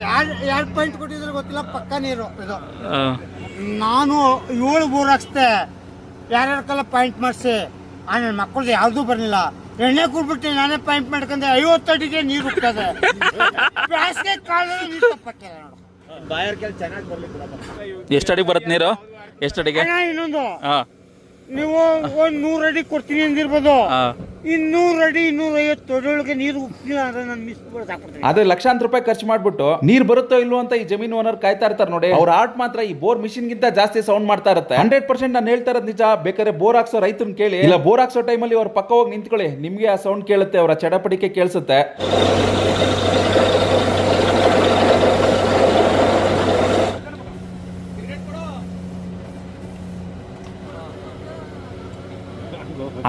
ಎರಡು ಎರಡು ಪಾಯಿಂಟ್ ಕೊಟ್ಟಿದ್ರೆ ಗೊತ್ತಿಲ್ಲ ಪಕ್ಕ ನೀರು ಇದು. ನಾನು ಏಳು ಬೋರ್ ಹಾಕ್ಸ್ದೆ ಯಾರ್ಯಾರ ಕಲ್ಲ ಪಾಯಿಂಟ್ ಮಾಡಿಸಿ ಆ ನನ್ನ ಮಕ್ಕಳದು ಯಾವುದೂ ಬರಲಿಲ್ಲ. ಎಣ್ಣೆ ಕುಡ್ಬಿಟ್ಟು ನಾನೇ ಪಾಯಿಂಟ್ ಮಾಡ್ಕೊಂಡೆ ಐವತ್ತು ಅಡಿಗೆ ನೀರು ಹುಟ್ಟದೆ ಬ್ಯಾಸಿಗೆ ಕಾಲದಲ್ಲಿ ನೀರು ತಪ್ಪಕ್ಕೆ ನೋಡು. ಎಷ್ಟು ಅಡಿಗೆ ಬರುತ್ತೆ ನೀರು? ಎಷ್ಟು ಅಡಿಗೆ? ಇನ್ನೊಂದು. ಹಾಂ ನೀವು ಒಂದು ನೂರು ಅಡಿ ಕೊಡ್ತೀನಿ ಅಂದಿರ್ಬೋದು. ಇನ್ನೂರ್ ಅಡಿ ಅಡಿ ಇನ್ನೂರೈವತ್ತು ಅಡಿಯೊಳಗೆ ನೀರು ಉಪ್ಪಿಲ್ಲ ಅಂದ್ರೆ ನಾನು ಮಿಸ್ ಬಿಡೋದು ಹಾಕ್ಬಿಡ್ತೀನಿ ಅದೇ ಲಕ್ಷಾಂತರ ರೂಪಾಯಿ ಖರ್ಚು ಮಾಡ್ಬಿಟ್ಟು ನೀರ್ ಬರುತ್ತೋ ಇಲ್ವೋ ಅಂತ ಈ ಜಮೀನು ಓನರ್ ಕಾಯ್ತಾ ಇರ್ತಾರೆ ನೋಡಿ. ಅವ್ರ ಆರ್ಟ್ ಮಾತ್ರ ಈ ಬೋರ್ ಮಿಷಿನ್ ಗಿಂತ ಜಾಸ್ತಿ ಸೌಂಡ್ ಮಾಡ್ತಾ ಇರುತ್ತೆ. ಹಂಡ್ರೆಡ್ ಪರ್ಸೆಂಟ್ ನಾನು ಹೇಳ್ತಾ ಇರೋದು ನಿಜ. ಬೇಕಾದ್ರೆ ಬೋರ್ ಹಾಕ್ಸೋ ರೈತರನ್ನ ಕೇಳಿ. ಇಲ್ಲ ಬೋರ್ ಹಾಕ್ಸೋ ಟೈಮಲ್ಲಿ ಅವ್ರ ಪಕ್ಕ ಹೋಗಿ ನಿಂತ್ಕೊಳ್ಳಿ. ನಿಮ್ಗೆ ಆ ಸೌಂಡ್ ಕೇಳುತ್ತೆ ಅವರ ಚಡಪಡಿಕೆ ಕೇಳಿಸುತ್ತೆ.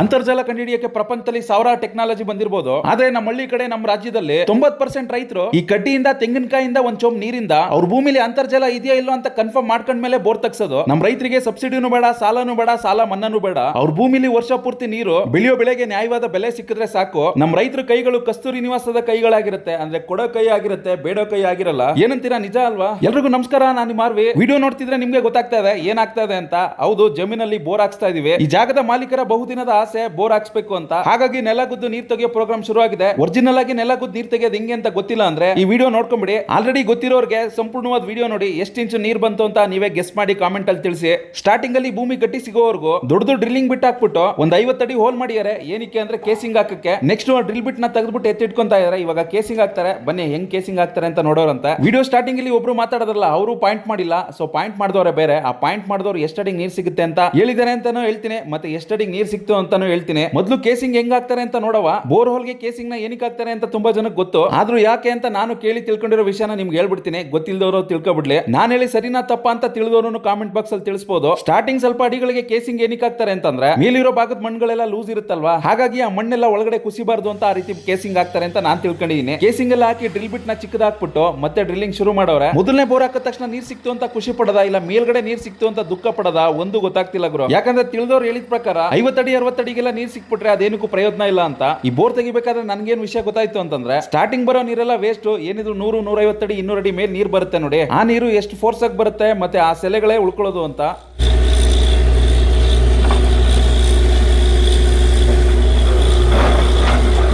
ಅಂತರ್ಜಲ ಕಂಡುಹಿಡಿಯಕ್ಕೆ ಪ್ರಪಂಚದಲ್ಲಿ ಸಾವಿರಾರು ಟೆಕ್ನಾಲಜಿ ಬಂದಿರಬಹುದು ಆದ್ರೆ ನಮ್ಮ ಹಳ್ಳಿ ಕಡೆ, ನಮ್ಮ ರಾಜ್ಯದಲ್ಲಿ ತೊಂಬತ್ ಪರ್ಸೆಂಟ್ ರೈತರು ಈ ಕಡ್ಡಿಯಿಂದ, ತೆಂಗಿನಕಾಯಿಂದ ಒಂದ್ ಚೊಂಬ್ ನೀರಿಂದ ಅವ್ರ ಭೂಮಿಲಿ ಅಂತರ್ಜಲ ಇದೆಯಾ ಇಲ್ಲೋ ಅಂತ ಕನ್ಫರ್ಮ್ ಮಾಡ್ಕೊಂಡ್ಮೇಲೆ ಬೋರ್ ತಗ್ಸೋದು. ನಮ್ಮ ರೈತರಿಗೆ ಸಬ್ಸಿಡಿನೂ ಬೇಡ, ಸಾಲನು ಬೇಡ, ಸಾಲ ಮನ್ನಾನು ಬೇಡ. ಅವ್ರ ಭೂಮಿಲಿ ವರ್ಷ ಪೂರ್ತಿ ನೀರು, ಬೆಳೆಯೋ ಬೆಳೆಗೆ ನ್ಯಾಯವಾದ ಬೆಲೆ ಸಿಕ್ಕಿದ್ರೆ ಸಾಕು. ನಮ್ಮ ರೈತರ ಕೈಗಳು ಕಸ್ತೂರಿ ನಿವಾಸದ ಕೈಗಳಾಗಿರುತ್ತೆ. ಅಂದ್ರೆ ಕೊಡೋ ಕೈ ಆಗಿರುತ್ತೆ, ಬೇಡೋ ಕೈ ಆಗಿರಲ್ಲ. ಏನಂತೀರಾ, ನಿಜ ಅಲ್ವಾ? ಎಲ್ರಿಗೂ ನಮಸ್ಕಾರ, ನಾನು ಮಾರ್ವಿ. ವಿಡಿಯೋ ನೋಡ್ತಿದ್ರೆ ನಿಮ್ಗೆ ಗೊತ್ತಾಗ್ತಾ ಇದೆ, ಏನಾಗ್ತಾ ಇದೆ ಅಂತ. ಹೌದು, ಜಮೀನಲ್ಲಿ ಬೋರ್ ಹಾಕ್ಸ್ತಾ ಇದೀವಿ. ಈ ಜಾಗದ ಮಾಲೀಕರ ಬಹುದಿನದ ಆಸೆ ಬೋರ್ ಹಾಕ್ಸ್ಬೇಕು ಅಂತ. ಹಾಗಾಗಿ ನೆಲ ಗುದ್ದು ನೀರ್ ತೆಗೆಯೋ ಪ್ರೋಗ್ರಾಮ್ ಶುರು ಆಗಿದೆ ಒರಿಜಿನಲ್ ಆಗಿ ನೆಲ ಗುದ್ದು ನೀರ್ ತೆಗೆಯೋದು ಹೆಂಗೆ ಅಂತ ಗೊತ್ತಿಲ್ಲ ಅಂದ್ರೆ ಈ ವಿಡಿಯೋ ನೋಡ್ಕೊಂಬಿಡಿ. ಆಲ್ರೆಡಿ ಗೊತ್ತಿರೋರ್ಗೆ ಸಂಪೂರ್ಣವಾದ ವಿಡಿಯೋ ನೋಡಿ ಎಷ್ಟು ಇಂಚು ನೀರ್ ಬಂತು ಅಂತ ನೀವೇ ಗೆಸ್ ಮಾಡಿ ಕಾಮೆಂಟ್ ಅಲ್ಲಿ ತಿಳಿಸಿ. ಸ್ಟಾರ್ಟಿಂಗ್ ಅಲ್ಲಿ ಭೂಮಿ ಗಟ್ಟಿ ಸಿಗೋವರೆಗೂ ದೊಡ್ಡ ಡ್ರಿಲ್ಲಿಂಗ್ ಬಿಟ್ ಹಾಕ್ಬಿಟ್ಟು ಒಂದ್ ಐವತ್ತಡಿ ಹೋಲ್ ಮಾಡಿದಾರೆ. ಏನಕ್ಕೆ ಅಂದ್ರೆ ಕೇಸಿಂಗ್ ಹಾಕಕ್ಕೆ. ನೆಕ್ಸ್ಟ್ ಡ್ರಿಲ್ ಬಿಟ್ನ ತೆಗೆದ್ಬಿಟ್ಟು ಎತ್ತಿಟ್ಕೊಂತ ಇದಾರೆ. ಇವಾಗ ಕೇಸಿಂಗ್ ಹಾಕ್ತಾರೆ. ಬನ್ನಿ ಹೆಂಗ್ ಕೇಸಿಂಗ್ ಹಾಕ್ತಾರೆ ಅಂತ ನೋಡೋರಂತ. ವಿಡಿಯೋ ಸ್ಟಾರ್ಟಿಂಗ್ ಅಲ್ಲಿ ಒಬ್ರು ಮಾತಾಡೋದ್ರಲ್ಲ, ಅವರು ಪಾಯಿಂಟ್ ಮಾಡಿಲ್ಲ. ಸೊ ಪಾಯಿಂಟ್ ಮಾಡಿದವರೇ ಬೇರೆ. ಆ ಪಾಯಿಂಟ್ ಮಾಡಿದವ್ರು ಎಷ್ಟಡಿಗೆ ನೀರ್ ಸಿಗುತ್ತೆ ಅಂತ ಹೇಳಿದಾರೆ ಅಂತಾನು ಹೇಳ್ತೀನಿ. ಮತ್ತೆ ಎಷ್ಟಡಿಗೆ ನೀರ್ ಸಿಕ್ತು ಅಂತಾನು ಹೇಳ್ತೀನಿ. ಮೊದಲು ಕೇಸಿಂಗ್ ಹೆಂಗ್ ಆಗ್ತಾರೆ ಅಂತ ನೋಡವ ಬೋರ್ ಹೋಲ್ಗೆ ಕೇಸಿಂಗ್ನ ಏನಕ್ಕೆ ಆಗ್ತಾರೆ ಅಂತ ತುಂಬಾ ಜನಕ್ಕೆ ಗೊತ್ತು. ಆದ್ರೂ ಯಾಕೆ ಅಂತ ನಾನು ಕೇಳಿ ತಿಳ್ಕೊಂಡಿರೋ ವಿಷಯನ ನಿಮ್ಗೆ ಹೇಳ್ಬಿಡ್ತೀನಿ. ಗೊತ್ತಿಲ್ದವರು ತಿಳ್ಕೊಬಿಡ್ಲಿ. ನಾನು ಹೇಳಿ ಸರಿನಾ ತಪ್ಪ ಅಂತ ತಿಳಿದವರು ಕಾಮೆಂಟ್ ಬಾಕ್ಸ್ ಅಲ್ಲಿ ತಿಳಿಸಬಹುದು ಸ್ಟಾರ್ಟಿಂಗ್ ಸ್ವಲ್ಪ ಅಡಿಗಳಿಗೆ ಕೇಸಿಂಗ್ ಏನಕ್ಕೆ ಹಾಕ್ತಾರೆ ಅಂತಂದ್ರೆ, ಮೇಲಿರೋ ಭಾಗದ ಮಣ್ಣುಗಳೆಲ್ಲ ಲೂಸ್ ಇರುತ್ತಲ್ವಾ? ಹಾಗಾಗಿ ಆ ಮಣ್ಣೆಲ್ಲ ಒಳಗಡೆ ಕುಸಿಬಾರ್ದು ಅಂತ ಆ ರೀತಿ ಕೇಸಿಂಗ್ ಹಾಕ್ತಾರೆ ಅಂತ ನಾನು ತಿಳ್ಕೊಂಡಿದ್ದೀನಿ ಕೇಸಿಂಗ್ ಎಲ್ಲ ಹಾಕಿ ಡ್ರಿಲ್ ಬಿಟ್ನ ಚಿಕ್ಕದಾಕ್ಬಿಟ್ಟು ಮತ್ತೆ ಡ್ರಿಲ್ಲಿಂಗ್ ಶುರು ಮಾಡೋರೆ ಮೊದಲನೇ ಬೋರ್ ಹಾಕಿದ ತಕ್ಷಣ ನೀರ್ ಸಿಕ್ತು ಅಂತ ಖುಷಿ ಪಡದ? ಇಲ್ಲ ಮೇಲ್ಗಡೆ ನೀರ್ ಸಿಕ್ತು ಅಂತ ದುಃಖ ಪಡದ? ಒಂದು ಗೊತ್ತಾಗ್ತಿಲ್ಲ ಗುರು. ಯಾಕಂದ್ರೆ ತಿಳಿದವ್ರು ಹೇಳಿದ ಪ್ರಕಾರ ಐವತ್ತಡಿ ಅರವತ್ತಡಿಗೆಲ್ಲ ನೀರು ಸಿಕ್ಬಿಟ್ರೆ ಅದೇನಕ್ಕೂ ಪ್ರಯೋಜನ ಇಲ್ಲ ಅಂತ. ಈ ಬೋರ್ ತೆಗಿಬೇಕಾದ್ರೆ ನನ್ಗೇನ್ ವಿಷಯ ಗೊತ್ತಾಯ್ತು ಅಂತಂದ್ರೆ ಸ್ಟಾರ್ಟಿಂಗ್ ಬರೋ ನೀರೆಲ್ಲ ವೇಸ್ಟ್ ಏನಿದ್ರು ನೂರು ಅಡಿ ಇನ್ನೂರು ಅಡಿ ಮೇಲೆ ನೀರ್ ಬರುತ್ತೆ ನೋಡಿ. ಆ ನೀರು ಎಷ್ಟು ಫೋರ್ಸ್ ಆಗಿ ಬರುತ್ತೆ ಮತ್ತೆ ಆ ಸೆಲೆಗಳೇ ಉಳ್ಕೊಳ್ಳೋದು ಅಂತ.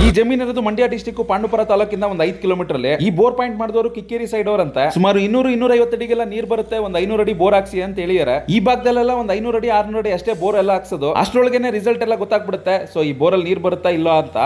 ಈ ಜಮೀನ್ ಇರೋದು ಮಂಡ್ಯ ಡಿಸ್ಟಿಕ್ ಪಾಂಡುಪುರ ತಾಲೂಕಿಂದ ಒಂದು ಐದು ಕಿಲೋಮೀಟರ್ ಅಲ್ಲಿ ಈ ಬೋರ್ ಪಾಯಿಂಟ್ ಮಾಡಿದವರು ಕಿಕ್ಕೇರಿ ಸೈಡ್ ಅವ್ರ ಅಂತ ಸುಮಾರು ಇನ್ನೂರು ಇನ್ನೂರ ಅಡಿಗೆಲ್ಲ ನೀರ್ ಬರುತ್ತೆ, ಒಂದು ಐನೂರು ಅಡಿ ಬೋರ್ ಹಾಕ್ಸಿ ಅಂತ ಹೇಳಿದಾರೆ. ಈ ಭಾಗದಲ್ಲೆಲ್ಲ ಒಂದು ಐನೂರು ಅಡಿ, ಆರ್ನೂರು ಅಡಿ ಅಷ್ಟೇ ಬೋರ್ ಎಲ್ಲ ಹಾಕ್ಸೋದು. ಅಷ್ಟರೊಳಗೇನೆ ರಿಸಲ್ಟ್ ಎಲ್ಲ ಗೊತ್ತಾಗ್ಬಿಡುತ್ತೆ. ಸೊ ಈ ಬೋರ್ ಅಲ್ಲಿ ನೀರ್ ಬರುತ್ತಾ ಇಲ್ಲ ಅಂತ.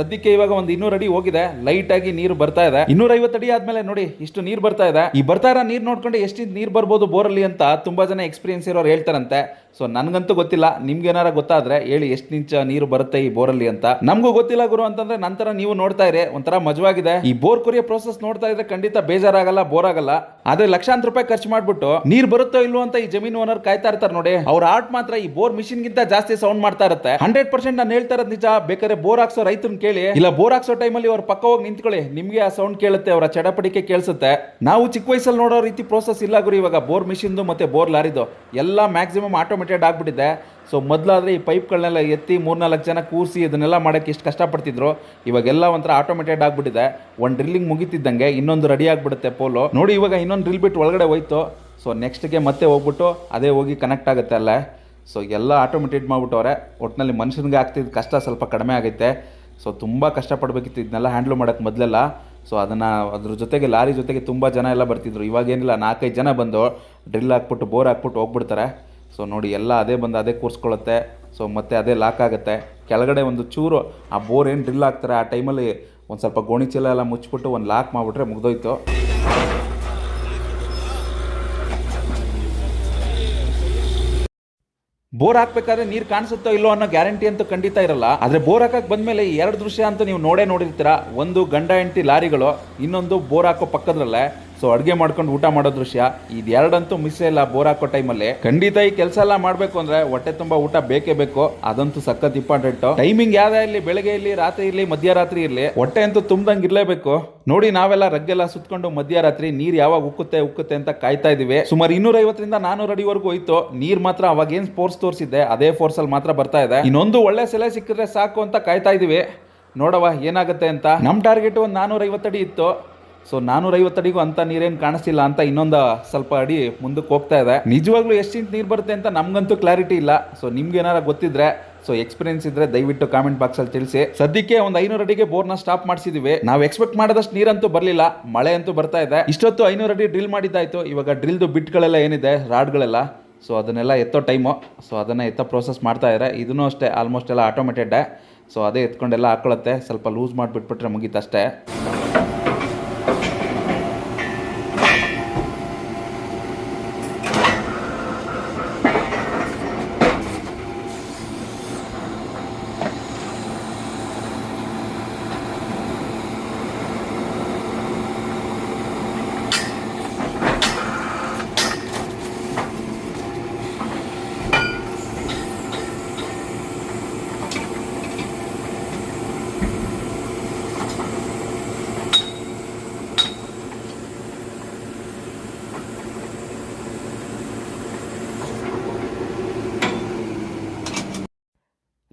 ಸದ್ಯಕ್ಕೆ ಇವಾಗ ಒಂದು ಇನ್ನೂರು ಅಡಿ ಹೋಗಿದೆ ಲೈಟ್ ಆಗಿ ನೀರು ಬರ್ತಾ ಇದೆ. ಇನ್ನೂರ ಅಡಿ ಆದ್ಮೇಲೆ ನೋಡಿ, ಇಷ್ಟು ನೀರು ಬರ್ತಾ ಇದೆ. ಈ ಬರ್ತಾ ಇರೋ ನೀರು ನೋಡ್ಕೊಂಡು ಎಷ್ಟು ನೀರು ಬರ್ಬೋದು ಬೋರಲ್ಲಿ ಅಂತ ತುಂಬಾ ಜನ ಎಕ್ಸ್ಪೀರಿಯನ್ಸ್ ಇರೋರು ಹೇಳ್ತಾರಂತೆ. ಸೊ ನನ್ಗಂತೂ ಗೊತ್ತಿಲ್ಲ, ನಿಮ್ಗೆ ಏನಾರ ಗೊತ್ತಾದ್ರೆ ಹೇಳಿ ಎಷ್ಟು ಇಂಚ ನೀರು ಬರುತ್ತೆ ಈ ಬೋರಲ್ಲಿ ಅಂತ. ನಮಗೂ ಗೊತ್ತಿಲ್ಲ ಗುರು, ಅಂತಂದ್ರೆ ನಂತರ ನೀವು ನೋಡ್ತಾ ಇರಿ, ಒಂಥರ ಮಜವಾಗಿದೆ. ಈ ಬೋರ್ ಕೊರಿಯೋ ಪ್ರೋಸೆಸ್ ನೋಡ್ತಾ ಇದ್ರೆ ಖಂಡಿತ ಬೇಜಾರಾಗಲ್ಲ ಬೋರ್ ಆಗಲ್ಲ. ಆದ್ರೆ ಲಕ್ಷಾಂತರ ರೂಪಾಯಿ ಖರ್ಚು ಮಾಡ್ಬಿಟ್ಟು ನೀರ್ ಬರುತ್ತೋ ಇಲ್ವೋ ಅಂತ ಈ ಜಮೀನು ಓನರ್ ಕಾಯ್ತಾ ಇರ್ತಾರೆ ನೋಡಿ. ಅವ್ರ ಆರ್ಟ್ ಮಾತ್ರ ಈ ಬೋರ್ ಮಿಷಿನ್ ಗಿಂತ ಜಾಸ್ತಿ ಸೌಂಡ್ ಮಾಡ್ತಾ ಇರುತ್ತೆ. ಹಂಡ್ರೆಡ್ ಪರ್ಸೆಂಟ್ ನಾನು ಹೇಳ್ತಾ ಇರೋದು ನಿಜ, ಬೇಕಾದ್ರೆ ಬೋರ್ ಹಾಕ್ಸೋ ರೈತರನ್ನ ಕೇಳಿ, ಇಲ್ಲ ಬೋರ್ ಹಾಕ್ಸೋ ಟೈಮಲ್ಲಿ ಅವ್ರ ಪಕ್ಕ ಹೋಗಿ ನಿಂತ್ಕೊಳ್ಳಿ. ನಿಮಗೆ ಆ ಸೌಂಡ್ ಕೇಳುತ್ತೆ, ಅವರ ಚಡಪಡಿಕೆ ಕೇಳಿಸುತ್ತೆ. ನಾವು ಚಿಕ್ಕ ವಯಸ್ಸಲ್ಲಿ ನೋಡೋ ರೀತಿ ಪ್ರೋಸೆಸ್ ಇಲ್ಲ ಗುರು, ಇವಾಗ ಬೋರ್ ಮಿಷಿನ್ದು ಮತ್ತೆ ಬೋರ್ ಲಾರಿದು. ಎಲ್ಲ ಮ್ಯಾಕ್ಸಿಮಮ್ ಆಟೋಮೇಟೆಡ್ ಆಗಿಬಿಟ್ಟಿದೆ. ಸೊ ಮೊದಲಾದ್ರೆ ಈ ಪೈಪ್ಗಳನ್ನೆಲ್ಲ ಎತ್ತಿ ಮೂರ್ನಾಲ್ಕು ಜನ ಕೂರಿಸಿ ಇದನ್ನೆಲ್ಲ ಮಾಡೋಕ್ಕೆ ಇಷ್ಟು ಕಷ್ಟಪಡ್ತಿದ್ರು. ಇವಾಗೆಲ್ಲ ಒಂಥರ ಆಟೋಮೇಟೆಡ್ ಆಗಿಬಿಟ್ಟಿದೆ. ಒಂದು ಡ್ರಿಲ್ಲಿಂಗ್ ಮುಗಿತಿದ್ದಂಗೆ ಇನ್ನೊಂದು ರೆಡಿ ಆಗಿಬಿಡುತ್ತೆ ಪೋಲು ನೋಡಿ, ಇವಾಗ ಇನ್ನೊಂದು ಡ್ರಿಲ್ ಬಿಟ್ಟು ಒಳಗಡೆ ಹೋಯ್ತು. ಸೊ ನೆಕ್ಸ್ಟ್ಗೆ ಮತ್ತೆ ಹೋಗ್ಬಿಟ್ಟು ಅದೇ ಹೋಗಿ ಕನೆಕ್ಟ್ ಆಗುತ್ತೆ ಅಲ್ಲೇ. ಸೊ ಎಲ್ಲ ಆಟೋಮೇಟೆಡ್ ಮಾಡಿಬಿಟ್ಟವ್ರೆ. ಒಟ್ಟಿನಲ್ಲಿ ಮನುಷ್ಯನಿಗೆ ಆಗ್ತಿದ್ದ ಕಷ್ಟ ಸ್ವಲ್ಪ ಕಡಿಮೆ ಆಗೈತೆ. ಸೊ ತುಂಬ ಕಷ್ಟಪಡಬೇಕಿತ್ತು. ಇದನ್ನೆಲ್ಲ ಹ್ಯಾಂಡ್ಲ್ ಮಾಡೋಕ್ಕೆ ಮೊದಲೆಲ್ಲ. ಸೊ ಅದನ್ನು ಅದ್ರ ಜೊತೆಗೆ ಲಾರಿ ಜೊತೆಗೆ ತುಂಬ ಜನ ಎಲ್ಲ ಬರ್ತಿದ್ರು. ಇವಾಗೇನಿಲ್ಲ ನಾಲ್ಕೈದು ಜನ ಬಂದು ಡ್ರಿಲ್ ಹಾಕ್ಬಿಟ್ಟು ಬೋರ್ ಹಾಕ್ಬಿಟ್ಟು ಹೋಗ್ಬಿಡ್ತಾರೆ. ಸೊ ನೋಡಿ ಎಲ್ಲ ಅದೇ ಬಂದು ಅದೇ ಕೂರಿಸ್ಕೊಳ್ಳುತ್ತೆ ಸೊ ಮತ್ತೆ ಅದೇ ಲಾಕ್ ಆಗುತ್ತೆ. ಕೆಳಗಡೆ ಒಂದು ಚೂರು ಆ ಬೋರ್ ಏನು ಡ್ರಿಲ್ ಹಾಕ್ತಾರೆ, ಆ ಟೈಮಲ್ಲಿ ಒಂದು ಸ್ವಲ್ಪ ಗೋಣಿ ಚೀಲ ಎಲ್ಲ ಮುಚ್ಚಿಬಿಟ್ಟು ಒಂದು ಲಾಕ್ ಮಾಡಿಬಿಟ್ರೆ ಮುಗ್ದೋಯ್ತು. ಬೋರ್ ಹಾಕ್ಬೇಕಾದ್ರೆ ನೀರು ಕಾಣಿಸುತ್ತೋ ಇಲ್ಲೋ ಅನ್ನೋ ಗ್ಯಾರಂಟಿ ಅಂತೂ ಖಂಡಿತ ಇರಲ್ಲ. ಆದ್ರೆ ಬೋರ್ ಹಾಕಕ್ ಬಂದ್ಮೇಲೆ ಈ ಎರಡು ದೃಶ್ಯ ಅಂತ ನೀವು ನೋಡೇ ನೋಡಿರ್ತೀರಾ. ಒಂದು ಗಂಡ, ಹೆಂಡತಿ ಲಾರಿಗಳು, ಇನ್ನೊಂದು ಬೋರ್ ಹಾಕೋ ಪಕ್ಕದ್ರಲ್ಲೇ ಸೊ ಅಡುಗೆ ಮಾಡ್ಕೊಂಡು ಊಟ ಮಾಡೋ ದೃಶ್ಯ ಇದೆರಡಂತೂ ಮಿಸ್ ಇಲ್ಲ ಬೋರ್ ಹಾಕೋ ಟೈಮಲ್ಲಿ ಖಂಡಿತ ಈ ಕೆಲಸ ಎಲ್ಲ ಮಾಡಬೇಕು ಅಂದ್ರೆ ಹೊಟ್ಟೆ ತುಂಬ ಊಟ ಬೇಕೇ ಬೇಕು, ಅದಂತೂ ಸಖತ್ ಇಂಪಾರ್ಟೆಂಟ್ ಟೈಮಿಂಗ್ ಯಾವ್ದೇ ಇರಲಿ, ಬೆಳಗ್ಗೆ ಇರಲಿ, ರಾತ್ರಿ ಇರಲಿ, ಮಧ್ಯರಾತ್ರಿ ಇರಲಿ, ಹೊಟ್ಟೆ ಅಂತೂ ತುಂಬ್ದಂಗೆ ಇರಲೇಬೇಕು. ನೋಡಿ, ನಾವೆಲ್ಲ ರಗ್ಗೆಲ್ಲ ಸುತ್ಕೊಂಡು ಮಧ್ಯರಾತ್ರಿ ನೀರು ಯಾವಾಗ ಉಕ್ಕುತ್ತೆ ಉಕ್ಕುತ್ತೆ ಅಂತ ಕಾಯ್ತಾ ಇದೀವಿ ಸುಮಾರು ಇನ್ನೂರ ಐವತ್ತರಿಂದ ನಾನೂರ ಅಡಿವರೆಗೂ ಹೋಯ್ತು, ನೀರ್ ಮಾತ್ರ ಅವಾಗ ಏನ್ ಫೋರ್ಸ್ ತೋರಿಸಿದ್ದೆ, ಅದೇ ಫೋರ್ಸ್ ಅಲ್ಲಿ ಮಾತ್ರ ಬರ್ತಾ ಇದೆ. ಇನ್ನೊಂದು ಒಳ್ಳೆ ಸೆಲೆ ಸಿಕ್ಕಿದ್ರೆ ಸಾಕು ಅಂತ ಕಾಯ್ತಾ ಇದೀವಿ ನೋಡವ ಏನಾಗುತ್ತೆ ಅಂತ. ನಮ್ಮ ಟಾರ್ಗೆಟ್ ಒಂದು ನಾನೂರ ಐವತ್ತಡಿ ಇತ್ತು. ಸೊ ನಾನೂರೈವತ್ತು ಅಡಿಗೂ ಅಂತ ನೀರೇನು ಕಾಣಿಸ್ತಿಲ್ಲ ಅಂತ ಇನ್ನೊಂದು ಸ್ವಲ್ಪ ಅಡಿ ಮುಂದಕ್ಕೆ ಹೋಗ್ತಾ ಇದೆ. ನಿಜವಾಗ್ಲೂ ಎಷ್ಟು ಇಂಚು ನೀರು ಬರುತ್ತೆ ಅಂತ ನಮಗಂತೂ ಕ್ಲಾರಿಟಿ ಇಲ್ಲ. ಸೊ ನಿಮ್ಗೆ ಏನಾರ ಗೊತ್ತಿದ್ರೆ ಸೊ ಎಕ್ಸ್ಪೀರಿಯನ್ಸ್ ಇದ್ರೆ ದಯವಿಟ್ಟು ಕಾಮೆಂಟ್ ಬಾಕ್ಸ್ ಅಲ್ಲಿ ತಿಳಿಸಿ. ಸದ್ಯಕ್ಕೆ ಒಂದು ಐನೂರು ಅಡಿಗೆ ಬೋರ್ನ ಸ್ಟಾಪ್ ಮಾಡಿಸಿದೀವಿ. ನಾವು ಎಕ್ಸ್ಪೆಕ್ಟ್ ಮಾಡಿದಷ್ಟು ನೀರಂತೂ ಬರಲಿಲ್ಲ. ಮಳೆ ಅಂತೂ ಬರ್ತಾ ಇದೆ. ಇಷ್ಟೊತ್ತು ಐನೂರು ಅಡಿ ಡ್ರಿಲ್ ಮಾಡಿದ್ದಾಯ್ತು. ಇವಾಗ ಡ್ರಿಲ್ದು ಬಿಟ್ಗಳೆಲ್ಲ ಏನಿದೆ ರಾಡ್ಗಳೆಲ್ಲ ಸೊ ಅದನ್ನೆಲ್ಲ ಎತ್ತೋ ಟೈಮು ಸೊ ಅದನ್ನು ಎತ್ತೋ ಪ್ರೋಸೆಸ್ ಮಾಡ್ತಾ ಇದ್ದಾರೆ ಇದನ್ನೂ ಅಷ್ಟೇ ಆಲ್ಮೋಸ್ಟ್ ಎಲ್ಲ ಆಟೋಮೇಟೆಡ್ ಸೊ ಅದೇ ಎತ್ಕೊಂಡೆಲ್ಲ ಹಾಕೊಳತ್ತೆ. ಸ್ವಲ್ಪ ಲೂಸ್ ಮಾಡಿಬಿಟ್ಬಿಟ್ರೆ ಮುಗೀತಷ್ಟೇ.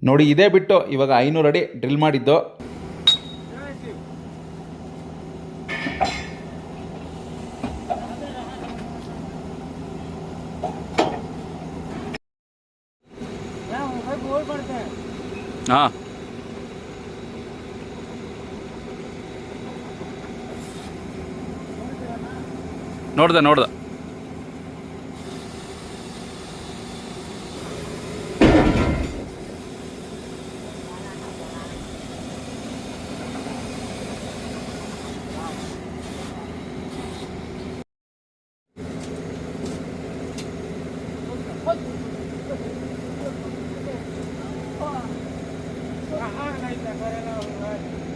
ನೋಡಿ ಇದೇ ಬಿಟ್ಟು ಇವಾಗ ಐನೂರು ಅಡಿ ಡ್ರಿಲ್ ಮಾಡಿದ್ದು. ಹಾ. ನೋಡ್ದೆ ನೋಡ್ದೆ. Thank you.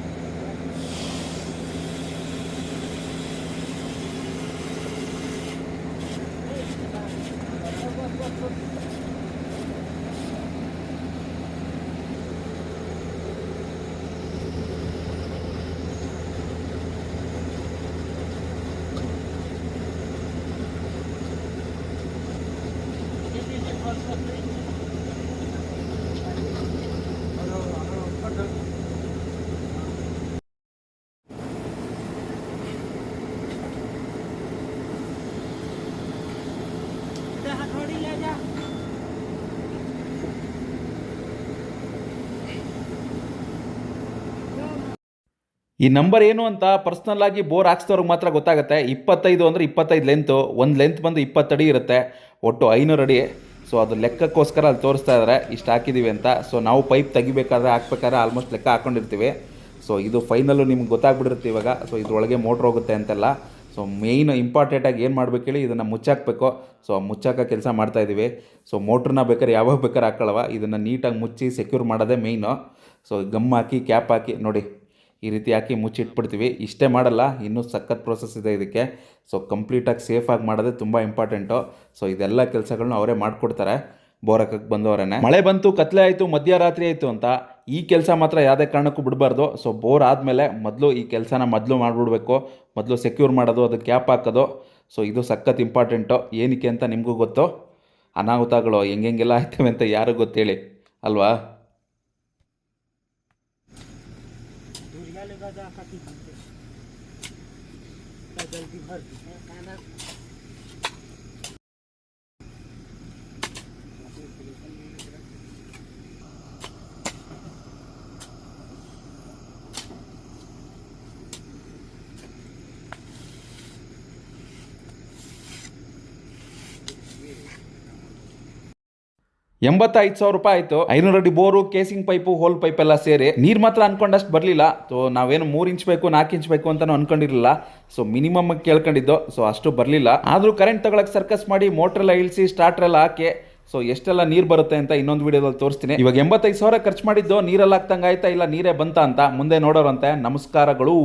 ಈ ನಂಬರ್ ಏನು ಅಂತ ಪರ್ಸ್ನಲ್ ಆಗಿ ಬೋರ್ ಹಾಕ್ಸ್ದವ್ರಿಗೆ ಮಾತ್ರ ಗೊತ್ತಾಗುತ್ತೆ. ಇಪ್ಪತ್ತೈದು ಅಂದರೆ ಇಪ್ಪತ್ತೈದು ಲೆಂತು ಒಂದು ಲೆಂತ್ ಬಂದು ಇಪ್ಪತ್ತಡಿ ಇರುತ್ತೆ. ಒಟ್ಟು ಐನೂರು ಅಡಿ. ಸೊ ಅದು ಲೆಕ್ಕಕ್ಕೋಸ್ಕರ ಅಲ್ಲಿ ತೋರಿಸ್ತಾ ಇದ್ದಾರೆ ಇಷ್ಟು ಹಾಕಿದ್ದೀವಿ ಅಂತ. ಸೊ ನಾವು ಪೈಪ್ ತೆಗಿಬೇಕಾದ್ರೆ ಹಾಕ್ಬೇಕಾದ್ರೆ ಆಲ್ಮೋಸ್ಟ್ ಲೆಕ್ಕ ಹಾಕ್ಕೊಂಡಿರ್ತೀವಿ ಸೊ ಇದು ಫೈನಲ್ಲು ನಿಮ್ಗೆ ಗೊತ್ತಾಗ್ಬಿಟ್ಟಿರುತ್ತೆ ಇವಾಗ. ಸೊ ಇದ್ರೊಳಗೆ ಮೋಟ್ರ್ ಹೋಗುತ್ತೆ ಅಂತೆಲ್ಲ. ಸೊ ಮೇಯ್ನ್ ಇಂಪಾರ್ಟೆಂಟಾಗಿ ಏನು ಮಾಡ್ಬೇಕು ಹೇಳಿ, ಇದನ್ನು ಮುಚ್ಚಾಕಬೇಕು. ಸೊ ಮುಚ್ಚಾಕ ಕೆಲಸ ಮಾಡ್ತಾಯಿದ್ದೀವಿ ಸೊ ಮೋಟ್ರನ್ನ ಬೇಕಾದ್ರೆ ಯಾವಾಗ ಬೇಕಾದ್ರೆ ಹಾಕೊಳ್ಳವ. ಇದನ್ನು ನೀಟಾಗಿ ಮುಚ್ಚಿ ಸೆಕ್ಯೂರ್ ಮಾಡೋದೇ ಮೇಯ್ನು ಸೊ ಗಮ್ ಹಾಕಿ ಕ್ಯಾಪ್ ಹಾಕಿ, ನೋಡಿ. ಈ ರೀತಿ ಹಾಕಿ ಮುಚ್ಚಿಟ್ಬಿಡ್ತೀವಿ. ಇಷ್ಟೇ ಮಾಡಲ್ಲ, ಇನ್ನೂ ಸಖತ್ ಪ್ರೋಸೆಸ್ ಇದೆ ಇದಕ್ಕೆ. ಸೊ ಕಂಪ್ಲೀಟಾಗಿ ಸೇಫಾಗಿ ಮಾಡೋದೇ ತುಂಬ ಇಂಪಾರ್ಟೆಂಟು ಸೊ ಇದೆಲ್ಲ ಕೆಲಸಗಳನ್ನ ಅವರೇ ಮಾಡಿಕೊಡ್ತಾರೆ, ಬೋರಕಕ್ಕೆ ಬಂದವರೇನೆ. ಮಳೆ ಬಂತು, ಕತ್ಲೆ ಆಯಿತು ಮಧ್ಯರಾತ್ರಿ ಆಯಿತು ಅಂತ, ಈ ಕೆಲಸ ಮಾತ್ರ ಯಾವುದೇ ಕಾರಣಕ್ಕೂ ಬಿಡಬಾರ್ದು. ಸೊ ಬೋರ್ ಆದಮೇಲೆ ಮೊದಲು ಈ ಕೆಲಸನ ಮೊದಲು ಮಾಡಿಬಿಡ್ಬೇಕು. ಮೊದಲು ಸೆಕ್ಯೂರ್ ಮಾಡೋದು, ಅದು ಕ್ಯಾಪ್ ಹಾಕೋದು. ಸೊ ಇದು ಸಖತ್ ಇಂಪಾರ್ಟೆಂಟು ಏನಕ್ಕೆ ಅಂತ ನಿಮಗೂ ಗೊತ್ತು? ಅನಾಹುತಗಳು ಹೆಂಗೆಂಗೆಲ್ಲ ಆಯ್ತವೆ ಅಂತ ಯಾರಿಗೂ ಗೊತ್ತೇಳಿ. ಅಲ್ವಾ? लगा जा खाती खाते जल्दी भर दी। है खाना ಎಂಬತ್ತೈದು ಸಾವಿರ ರೂಪಾಯಿ ಆಯಿತು. ಐನೂರು ಅಡಿ bore, casing pipe, hole pipe ಎಲ್ಲ ಸೇರಿ ನೀರು ಮಾತ್ರ ಅನ್ಕೊಂಡಷ್ಟು ಬರಲಿಲ್ಲ. ಸೊ ನಾವೇನು ಮೂರು ಇಂಚ್ ಬೇಕು, ನಾಲ್ಕು ಇಂಚ್ ಬೇಕು ಅಂತಲೂ ಅನ್ಕೊಂಡಿರಲಿಲ್ಲ. ಸೊ ಮಿನಿಮಮ್ ಕೇಳ್ಕೊಂಡಿದ್ದು. ಸೊ ಅಷ್ಟು ಬರಲಿಲ್ಲ. ಆದರೂ ಕರೆಂಟ್ ತಗೊಳಕ್ಕೆ ಸರ್ಕಸ್ ಮಾಡಿ ಮೋಟ್ರೆಲ್ಲ ಇಳಿಸಿ ಸ್ಟಾರ್ಟರ್ ಎಲ್ಲ ಹಾಕಿ. ಸೊ ಎಷ್ಟೆಲ್ಲ ನೀರು ಬರುತ್ತೆ ಅಂತ ಇನ್ನೊಂದು ವಿಡಿಯೋದಲ್ಲಿ ತೋರಿಸ್ತೀನಿ. ಇವಾಗ ಎಂಬತ್ತೈದು ಸಾವಿರ ಖರ್ಚು ಮಾಡಿದ್ದು, ನೀರೆಲ್ಲ ಆಯ್ತಾ ಇಲ್ಲ, ನೀರೇ ಬಂತ ಅಂತ. ಮುಂದೆ ನೋಡೋರಂತೆ. ನಮಸ್ಕಾರಗಳು.